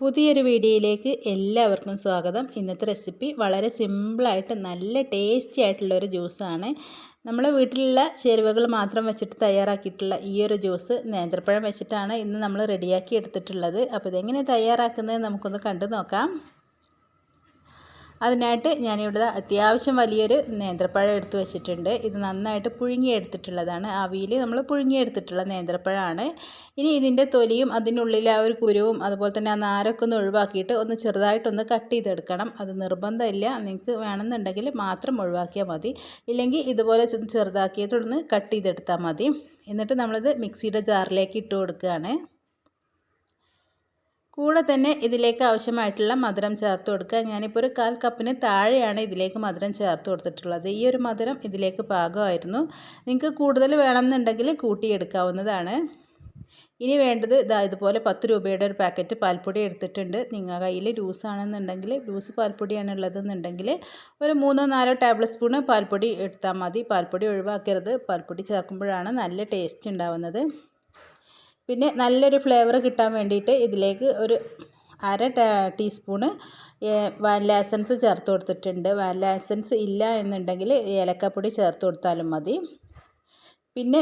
പുതിയൊരു വീഡിയോയിലേക്ക് എല്ലാവർക്കും സ്വാഗതം. ഇന്നത്തെ റെസിപ്പി വളരെ സിമ്പിളായിട്ട് നല്ല ടേസ്റ്റി ആയിട്ടുള്ളൊരു ജ്യൂസാണ്. നമ്മളെ വീട്ടിലുള്ള ചേരുവകൾ മാത്രം വെച്ചിട്ട് തയ്യാറാക്കിയിട്ടുള്ള ഈ ഒരു ജ്യൂസ് നേന്ത്രപ്പഴം വെച്ചിട്ടാണ് ഇന്ന് നമ്മൾ റെഡിയാക്കി എടുത്തിട്ടുള്ളത്. അപ്പോൾ ഇതെങ്ങനെ തയ്യാറാക്കുന്നത് നമുക്കൊന്ന് കണ്ടു നോക്കാം. അതിനായിട്ട് ഞാനിവിടെ അത്യാവശ്യം വലിയൊരു നേന്ത്രപ്പഴം എടുത്തു വെച്ചിട്ടുണ്ട്. ഇത് നന്നായിട്ട് പുഴുങ്ങിയെടുത്തിട്ടുള്ളതാണ്. ആവിയിൽ നമ്മൾ പുഴുങ്ങിയെടുത്തിട്ടുള്ള നേന്ത്രപ്പഴമാണ്. ഇനി ഇതിന്റെ തൊലിയും അതിനുള്ളിലെ ആ ഒരു കുരുവും അതുപോലെ തന്നെ ആ നാരൊക്കെ ഒന്ന് ഒഴിവാക്കിയിട്ട് ഒന്ന് ചെറുതായിട്ടൊന്ന് കട്ട് ചെയ്തെടുക്കണം. അത് നിർബന്ധമില്ല. നിങ്ങൾക്ക് വേണമെന്നുണ്ടെങ്കിൽ മാത്രം ഒഴിവാക്കിയാൽ മതി. ഇല്ലെങ്കിൽ ഇതുപോലെ ചെറുതാക്കിയിട്ടൊന്ന് കട്ട് ചെയ്തെടുത്താൽ മതി. എന്നിട്ട് നമ്മളിത് മിക്സിയുടെ ജാറിലേക്ക് ഇട്ട് കൊടുക്കുകയാണ്. കൂടെ തന്നെ ഇതിലേക്ക് ആവശ്യമായിട്ടുള്ള മധുരം ചേർത്ത് കൊടുക്കുക. ഞാനിപ്പോൾ ഒരു കാൽ കപ്പിന് താഴെയാണ് ഇതിലേക്ക് മധുരം ചേർത്ത് കൊടുത്തിട്ടുള്ളത്. ഈ ഒരു മധുരം ഇതിലേക്ക് പാകമായിരുന്നു. നിങ്ങൾക്ക് കൂടുതൽ വേണമെന്നുണ്ടെങ്കിൽ കൂട്ടിയെടുക്കാവുന്നതാണ്. ഇനി വേണ്ടത് ഇതാ ഇതുപോലെ പത്ത് രൂപയുടെ ഒരു പാക്കറ്റ് പാൽപ്പൊടി എടുത്തിട്ടുണ്ട്. നിങ്ങൾ കയ്യിൽ ലൂസ് ആണെന്നുണ്ടെങ്കിൽ ലൂസ് പാൽപ്പൊടിയാണ് ഉള്ളതെന്നുണ്ടെങ്കിൽ ഒരു മൂന്നോ നാലോ ടേബിൾ സ്പൂണ് പാൽപ്പൊടി എടുത്താൽ മതി. പാൽപ്പൊടി ഒഴിവാക്കരുത്. പാൽപ്പൊടി ചേർക്കുമ്പോഴാണ് നല്ല ടേസ്റ്റ് ഉണ്ടാവുന്നത്. പിന്നെ നല്ലൊരു ഫ്ലേവർ കിട്ടാൻ വേണ്ടിയിട്ട് ഇതിലേക്ക് ഒരു അര ടീസ്പൂണ് വാനില എസൻസ് ചേർത്ത് കൊടുത്തിട്ടുണ്ട്. വാനില എസൻസ് ഇല്ല എന്നുണ്ടെങ്കിൽ ഏലക്കപ്പൊടി ചേർത്ത് കൊടുത്താലും മതി. പിന്നെ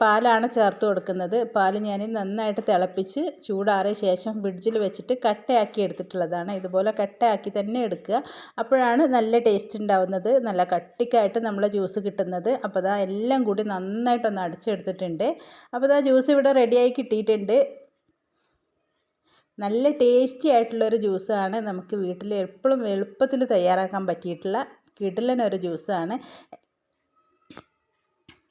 പാലാണ് ചേർത്ത് കൊടുക്കുന്നത്. പാൽ ഞാൻ നന്നായിട്ട് തിളപ്പിച്ച് ചൂടാറിയ ശേഷം ഫ്രിഡ്ജിൽ വെച്ചിട്ട് കട്ടയാക്കി എടുത്തിട്ടുള്ളതാണ്. ഇതുപോലെ കട്ടയാക്കി തന്നെ എടുക്കുക. അപ്പോഴാണ് നല്ല ടേസ്റ്റ് ഉണ്ടാവുന്നത്. നല്ല കട്ടിക്കായിട്ട് നമ്മളെ ജ്യൂസ് കിട്ടുന്നത്. അപ്പോൾ അതാ എല്ലാം കൂടി നന്നായിട്ടൊന്ന് അടിച്ചെടുത്തിട്ടുണ്ട്. അപ്പോൾ അതാ ജ്യൂസ് ഇവിടെ റെഡിയായി കിട്ടിയിട്ടുണ്ട്. നല്ല ടേസ്റ്റി ആയിട്ടുള്ളൊരു ജ്യൂസാണ്. നമുക്ക് വീട്ടിൽ എപ്പോഴും എളുപ്പത്തിൽ തയ്യാറാക്കാൻ പറ്റിയിട്ടുള്ള കിടിലനൊരു ജ്യൂസാണ്.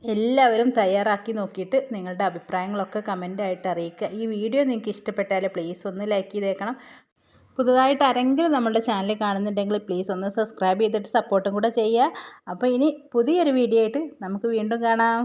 എല്ലാവരും തയ്യാറാക്കി നോക്കിയിട്ട് നിങ്ങളുടെ അഭിപ്രായങ്ങളൊക്കെ കമന്റായിട്ട് അറിയിക്കുക. ഈ വീഡിയോ നിങ്ങൾക്ക് ഇഷ്ടപ്പെട്ടാൽ പ്ലീസ് ഒന്ന് ലൈക്ക് ചെയ്തേക്കണം. പുതുതായിട്ട് ആരെങ്കിലും നമ്മുടെ ചാനൽ കാണുന്നുണ്ടെങ്കിൽ പ്ലീസ് ഒന്ന് സബ്സ്ക്രൈബ് ചെയ്തിട്ട് സപ്പോർട്ടും കൂടെ ചെയ്യുക. അപ്പോൾ ഇനി പുതിയൊരു വീഡിയോ ആയിട്ട് നമുക്ക് വീണ്ടും കാണാം.